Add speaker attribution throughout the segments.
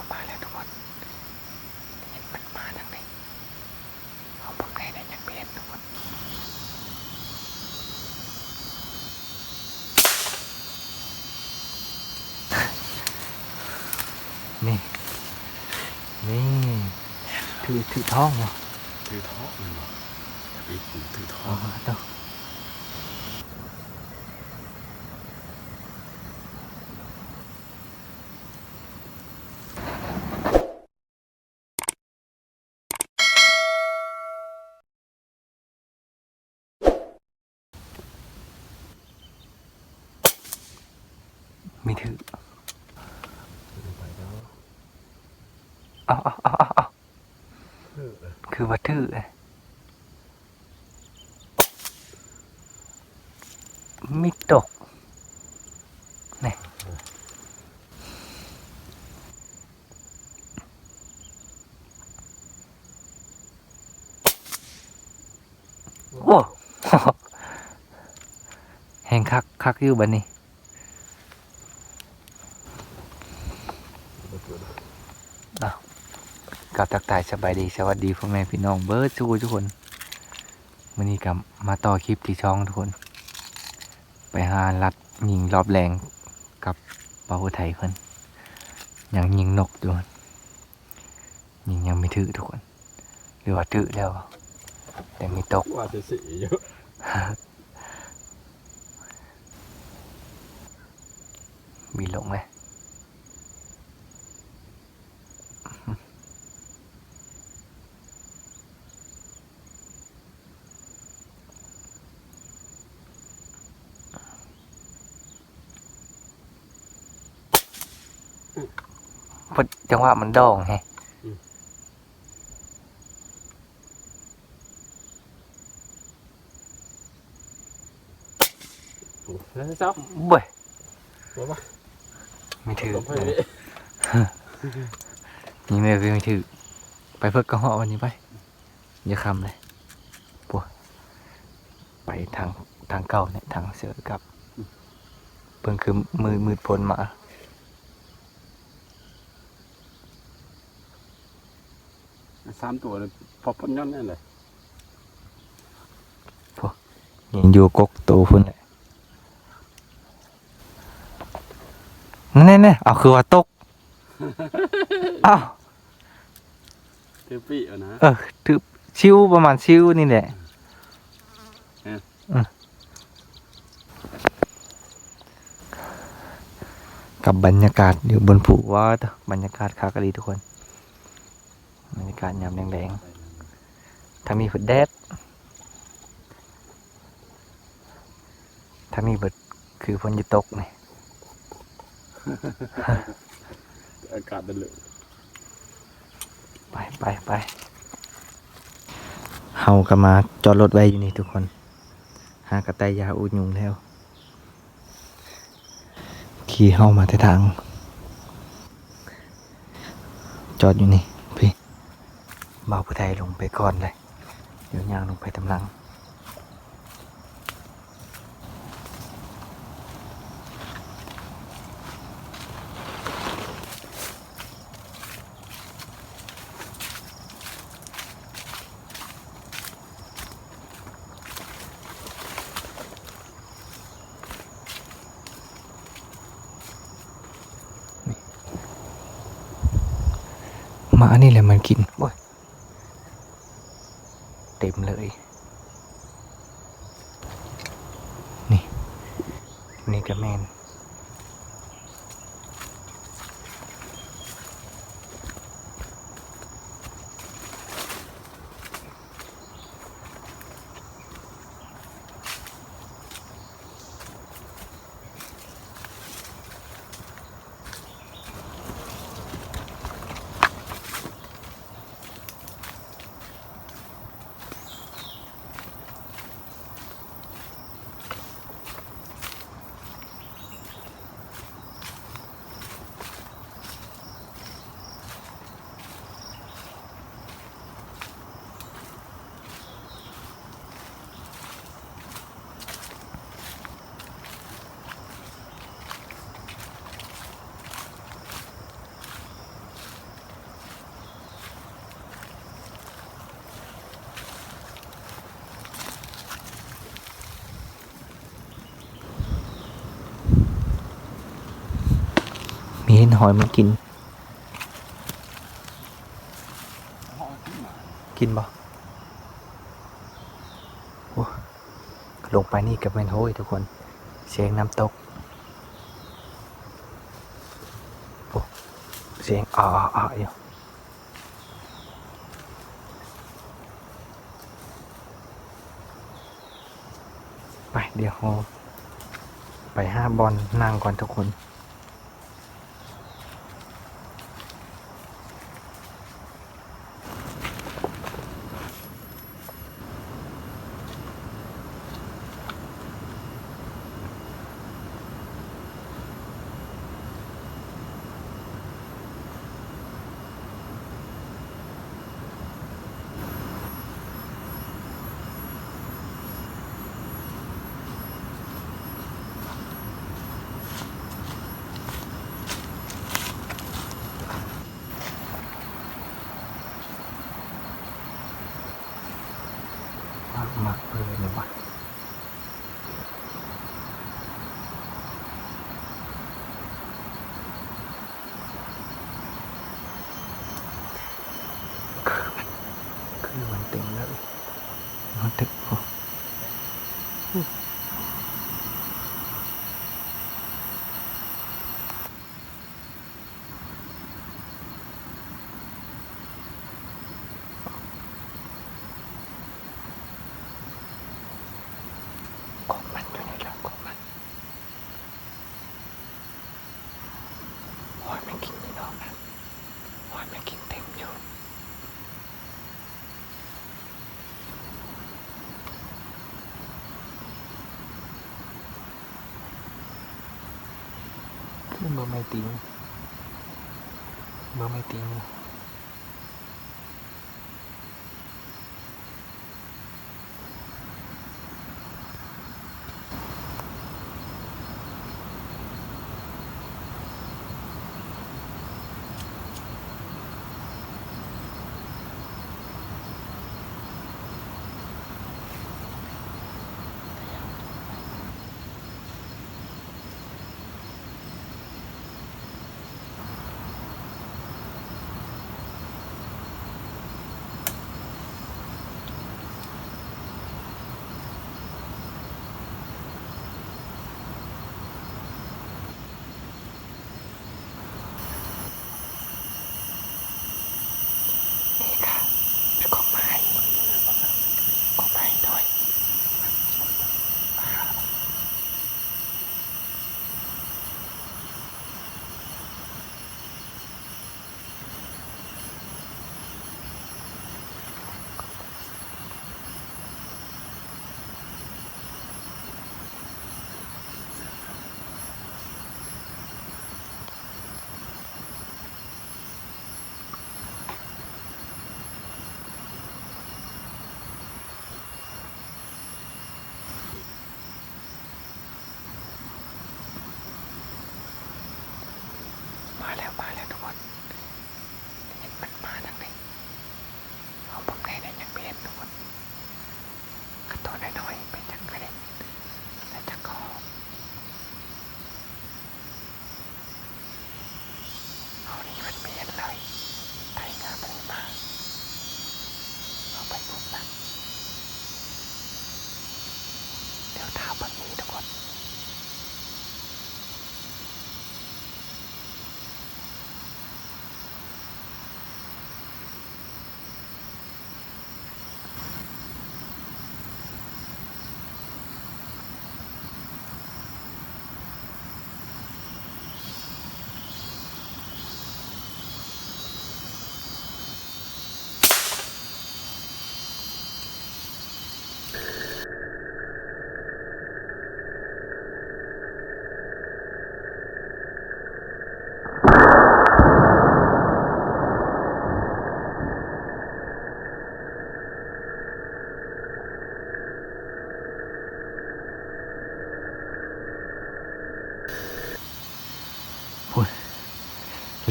Speaker 1: แล้วมาแล้วทุกคนเห็นมันมาทางนี้เอาผมได้ได้ยังไม่เห็นทุกคนนี่ นี่ ถือถือท้องเหรอ
Speaker 2: ถือท้อมันบ่อีกถือท้อ
Speaker 1: อ๋อต้อง มีถือ
Speaker 2: ไปแล้ว
Speaker 1: เอาเอาเอาเอาเอา
Speaker 2: เออ
Speaker 1: คือว่าถือไงไม่ตกนี่โอ้แหงคักคักอยู่บันนี้ กับตักทายสบายดีสวัสดีพ่อแม่พี่น้องเบิร์ดทุกคนทุกคนวันนี้กับมาต่อคลิปที่ช่องทุกคน ไปหาลัดยิงรอบแรงกับเปาไทยเพิ่นยังยิงนกอยู่ยิงยังไม่ถือทุกคน หรือว่าถือแล้ว แต่ไม่ตก
Speaker 2: ว่าจะสีเยอะ
Speaker 1: มีลงไหมพอ จังหวะมันดองแฮะ
Speaker 2: แล้วเจ้า
Speaker 1: เบ้ย
Speaker 2: บอกว่า
Speaker 1: ไม่ถือ
Speaker 2: หลบให้ดิ
Speaker 1: นี่ไม่คือไม่ถือ ไปเพิ่งกระเหาะวันนี้ไปอย่าคำเลยปัวไปทางทางเก่าเนี่ยทางเสือกับ เพิ่งคือมือมืดพ้นมา
Speaker 2: สามตัวเลยพอปนย้อนนั่นเลย
Speaker 1: ยังอยู่กกโตพุ่นเลยนั่นแน่ๆเอาคือว่าตกอ้าว
Speaker 2: เทปปี้เอานะ
Speaker 1: เออถือชิวประมาณชิวนี่แหละ
Speaker 2: เออ
Speaker 1: เออกับบรรยากาศอยู่บนภูว่าบรรยากาศคากะลีทุกคน บรรยากาศยามแดงๆทางนี้ฝนแดดทางนี้เบิดคือฝนจะตกนี่
Speaker 2: อากาศเดือด
Speaker 1: ไปไปไปเฮาก็มาจอดรถไว้อยู่นี่ทุกคน หากระต่ายยาอุดยุงแล้ว ขี่เฮามาแต่ทาง จอดอยู่นี่พี่ บ่าวผู้ไทยลงไปก่อนเลย เดี๋ยวยางลงไปตำลังหมานี่แหละมันกินโอ้ย เต็มเลย นี่นี่ก็แมน เห็นหอยมันกิน กินบ่โอ้ลงไปนี่กับเป็นโห้ยทุกคน เสียงน้ำตกโอ้เสียงอ่าอ่าอ่าอยู่ไปเดี๋ยว ไปห้าบอลนั่งก่อนทุกคน มากมากเลยเนี่ยวะคือมันคือมันเต็มเลยมันตึกโอ้ของมันอยู่ในร่างของมันหอยไม่กินนี่นอกนะหอยไม่กินเต็มอยู่ ขึ้นเบ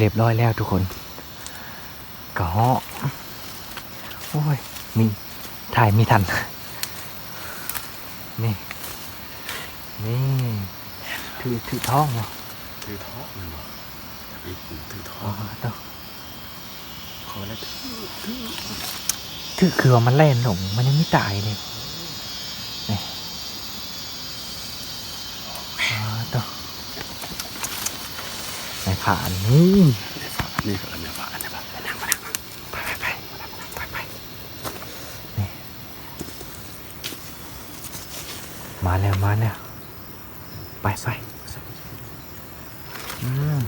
Speaker 1: เรียบร้อยแล้วทุกคนกระเหาะโอ้ย มี ถ่ายมีทัน นี่ นี่ถือถือท้องเหรอ
Speaker 2: คือท้อมันบ่
Speaker 1: ถ
Speaker 2: ถือท
Speaker 1: อ๋
Speaker 2: อ
Speaker 1: องต้อง
Speaker 2: ขอแล้ว
Speaker 1: ถือคือว่ามันแล่นหลงมันยังไม่ตายเลยนี่อ๋อต้องใน ผ่านนี่
Speaker 2: นี่ก็อันนี้ป่ะอันนี้ป่ะไปนั่งมานั่งไปไปไปไป
Speaker 1: มาแล้วมาแล้วไปไปอืม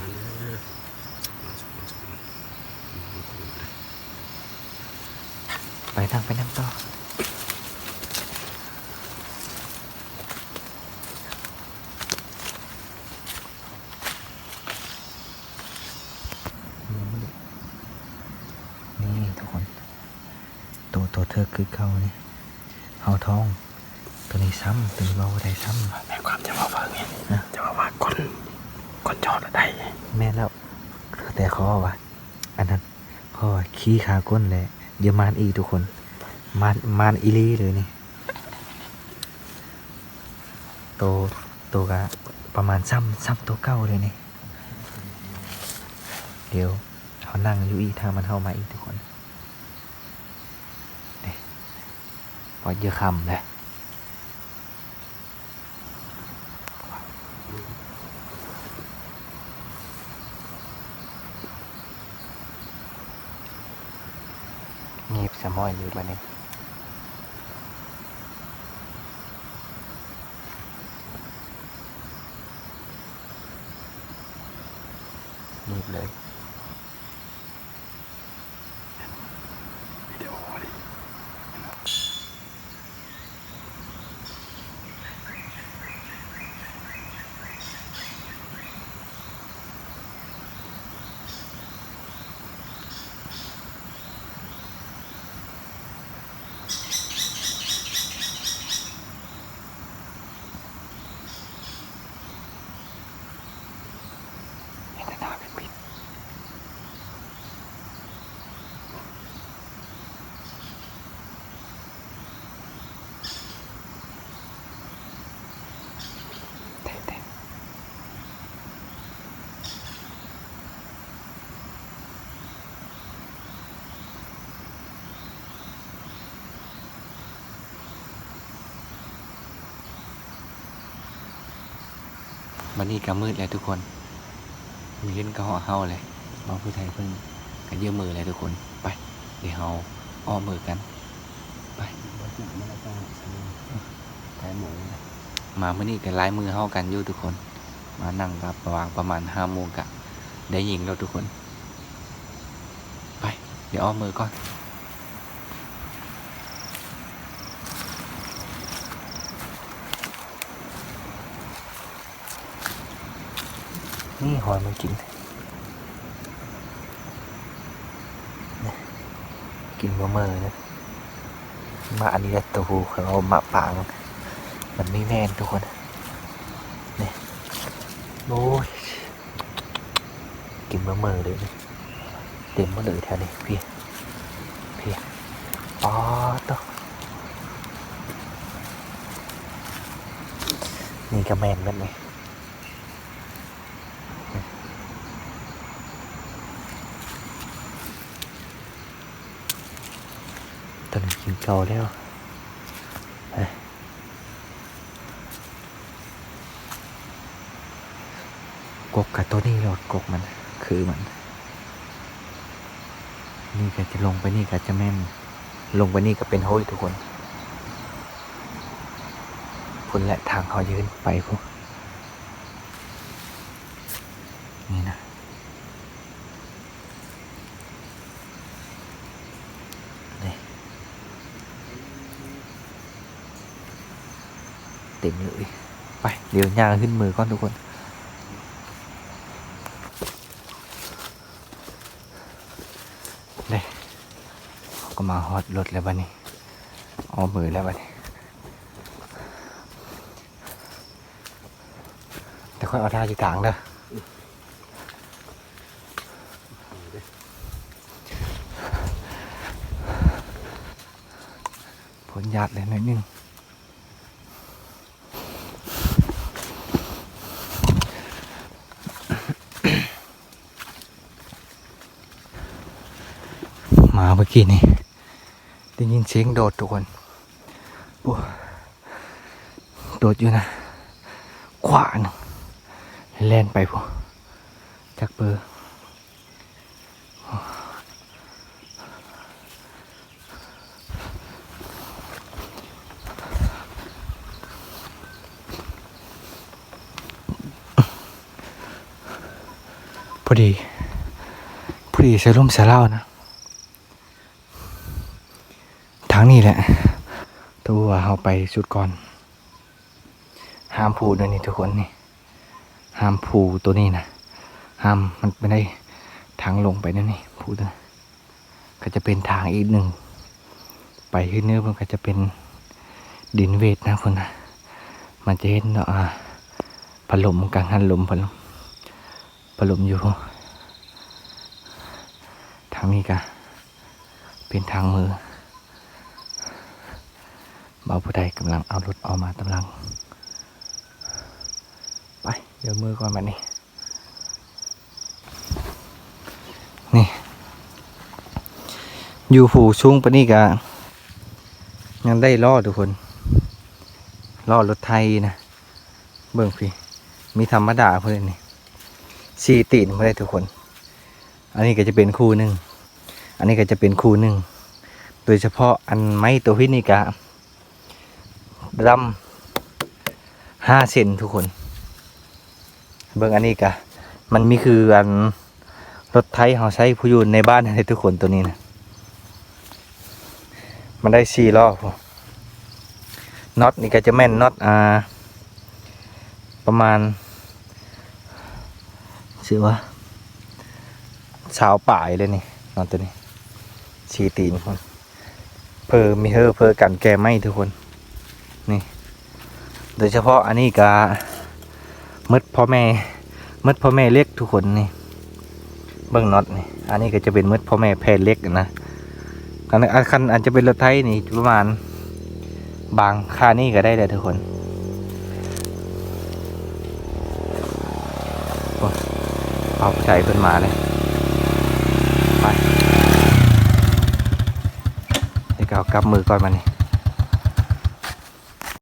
Speaker 1: ไปนั่งไปนั่งต่อนี่ทุกคน ตัวตัวเธอ คือเขานี่เฮาทอง ตัวนี้ซ้ำตัวนี้เบาได้ซ้
Speaker 2: แม่ความจะมาฟังไงจะมาว่าคนคนจอดได้ำ
Speaker 1: แม่นแล้วแต่เขาว่า อันนั้นเขาว่าขี้ขาก้นแหละเดี๋ยวมานอีกทุกคน มานมานอีหลีเลยนี่โตโตกะประมาณซ้ำซ้ำตัวเก้าเลยนี่เดี๋ยวเขานั่งอยู่อีกทางมันเข้ามาอีกทุกคนนี่ พอเยอะคำเลยเงียบสะม้อยเลยบ้านี้เงียบเลย
Speaker 2: วิดีโอดิ
Speaker 1: เห็นแต่หน้าเป็นปิดเต้นเต้น วันนี้ก็มืดแล้วทุกคน มีเล่นก็ห่อเฮาเลยมาผู้ไทยเพิ่งกันเยอมือเลยทุกคน ไป เดี๋ยวเฮาอ้อมมือกัน ไป
Speaker 2: บัดนี้มันก็ต้องแพ้หมู
Speaker 1: มาเมื่อนี้กันไล่มือเฮากันอยู่ทุกคน มานั่งกับประมาณประมาณห้าโมงกะ ได้ยิงแล้วทุกคน ไป เดี๋ยวอ้อมมือก่อน นี่หอยมันกิน กินบะเมอนะมาอันนี้ตัวหูของเรามาปางมันไม่แม่นทุกคนนี่โอ้ยกินบะเมอเลยเต็มมาเลยแถวนี้พี่พี่อ๋อตัวนี่ก็แมนกันไหม นี้กินเกาแล้วเอ้กกกับตัวนี้หลอดกกมัน คือมัน นี่ก็จะลงไปนี่ก็จะแม่นลงไปนี่ก็เป็นห้ยทุกคนพุ่นและทางเขายืนไปพวกนี่นะ นี่ เต็มเลยไปเดี๋ยวย่างขึ้นมือก่อนทุกคนนี่เขาก็มาฮอตรถแล้วบ้านี้เอามือแล้วบ้านี้แต่ค่อยเอาท่าจีกลางเด้อผลหยาดเลยหน่อยหนึง กี้นี่ได้ยินเสียงโดดทุกคนโอ้โดดอยู่นะ ขวาหนงแล่นไปพวกจักเบอร์พอดีพอดีเสรุ่มเสเล่านะ ทางนี้แหละ ตัวเอาไปสุดก่อน ห้ามผูด้วยนี่ทุกคนนี่ ห้ามผูตัวนี้นะห้ามมันไม่ได้ทางลงไปนั่นนี่ผูตัวนั้นก็จะเป็นทางอีกหนึ่ง ไปขึ้นเนื้อมันก็จะเป็นดินเวทนะคนนะมันจะเห็นเนาะอ่าลมกลางหันลมพัดลมพัดลมอยู่ ทางนี้ก็เป็นทางมือ เบาผู้ใดกำลังเอารถออกมากำลัง ไป เดี๋ยวมือก่อนมานี่นี่ อยู่ผูสูงปนี่กะยังได้ล่อทุกคนล่อรถไทยนะ เบิ่งพี่ มีธรรมดาเพื่อนนี่สี่ตีนไม่ได้ทุกคน อันนี้ก็จะเป็นคู่หนึ่ง อันนี้ก็จะเป็นคู่หนึ่ง โดยเฉพาะอันไม้ตัวพินี่กะ ดำห้าเซนทุกคน เบิ่งอันนี้กะ มันมีคืออันรถไทยเขาใช้ผู้อยู่ในบ้านให้ทุกคนตัวนี้นะมันได้สี่รอบน็อตนี่ก็จะแม่นน็อตอ่า ประมาณชื่อว่าสาวป่ายเลยนี่นอนตัวนี้ชีตีนคนเพอมีเฮอเพอกันแกไม่ทุกคน นี่ โดยเฉพาะอันนี้กามืดพ่อแม่มืดพ่อแม่เล็กทุกคนนี่ เบิ้งน็อตนี่ อันนี้ก็จะเป็นมืดพ่อแม่แพรเล็กนะคันอันคันอาจจะเป็นรถไทยนี่ประมาณบางค่านี่ก็ได้เลยทุกคนเอาใจเพิ่นมาเลยไปเดี๋ยวก็เอากลับมือก่อนมานี่